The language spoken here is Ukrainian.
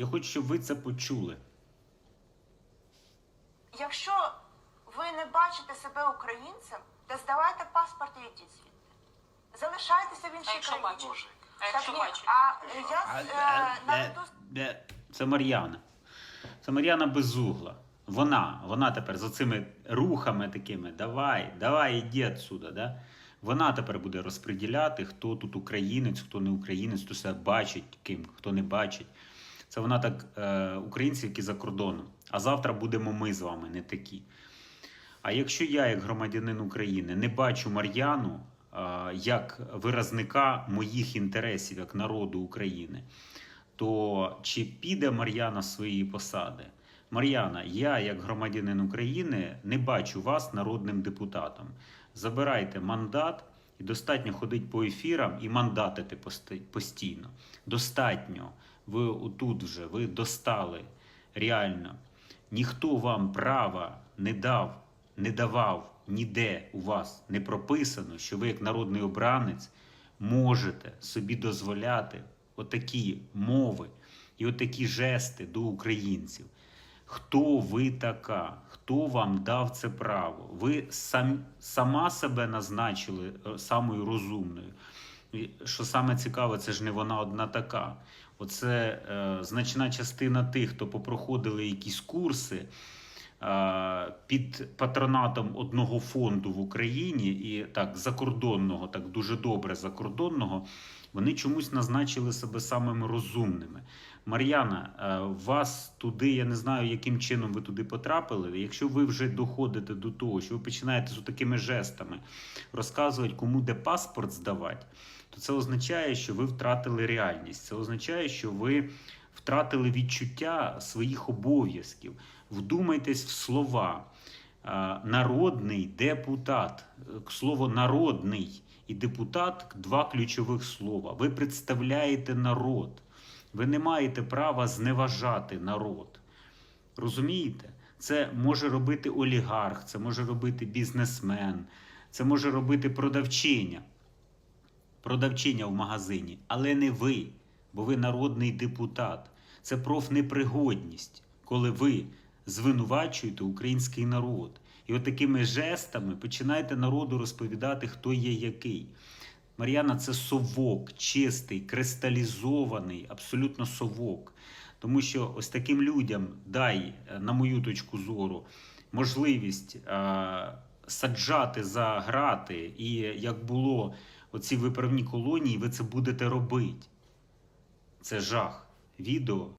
Я хочу, щоб ви це почули. Якщо ви не бачите себе українцем, то здавайте паспорт і йдіть звідти. Залишайтеся в іншій країні. А Так якщо ні, а я А, е, е, наведу е, Це Мар'яна. Це Мар'яна Безугла. Вона, вона тепер за цими рухами такими, давай, давай, іди отсюда. Да? Вона тепер буде розподіляти, хто тут українець, хто не українець, хто себе бачить ким, хто не бачить. Це вона так, е, українці, які за кордоном. А завтра будемо ми з вами, не такі. А якщо я, як громадянин України, не бачу Мар'яну е, як виразника моїх інтересів як народу України, то чи піде Мар'яна з своєї посади? Мар'яна, я, як громадянин України, не бачу вас народним депутатом. Забирайте мандат і достатньо ходити по ефірам і мандатити постійно. Достатньо. Ви отут вже, ви достали реально. Ніхто вам права не дав, не давав ніде у вас не прописано, що ви, як народний обранець, можете собі дозволяти отакі мови і отакі жести до українців. Хто ви така? Хто вам дав це право? Ви сам, сама себе назначили е, самою розумною. Що саме цікаве, це ж не вона одна така. Оце е, значна частина тих, хто попроходили якісь курси під патронатом одного фонду в Україні і так закордонного, так дуже добре закордонного, вони чомусь назначили себе самими розумними. Мар'яна, е, вас туди, я не знаю, яким чином ви туди потрапили. Якщо ви вже доходите до того, що ви починаєте з такими жестами розказувати, кому де паспорт здавати, то це означає, що ви втратили реальність. Це означає, що ви втратили відчуття своїх обов'язків. Вдумайтесь в слова. Народний депутат. Е, Слово народний і депутат два ключових слова. Ви представляєте народ. Ви не маєте права зневажати народ. Розумієте? Це може робити олігарх, це може робити бізнесмен, це може робити продавчиня. Продавчиня в магазині, але не ви, бо ви народний депутат. Це профнепригодність, коли ви звинувачуєте український народ. І от жестами починаєте народу розповідати, хто є який. Мар'яна це совок, чистий, кристалізований, абсолютно совок. Тому що ось таким людям дай, е, на мою точку зору, можливість е, саджати за грати, і як було оці виправні колонії, ви це будете робити. Це жах. Відео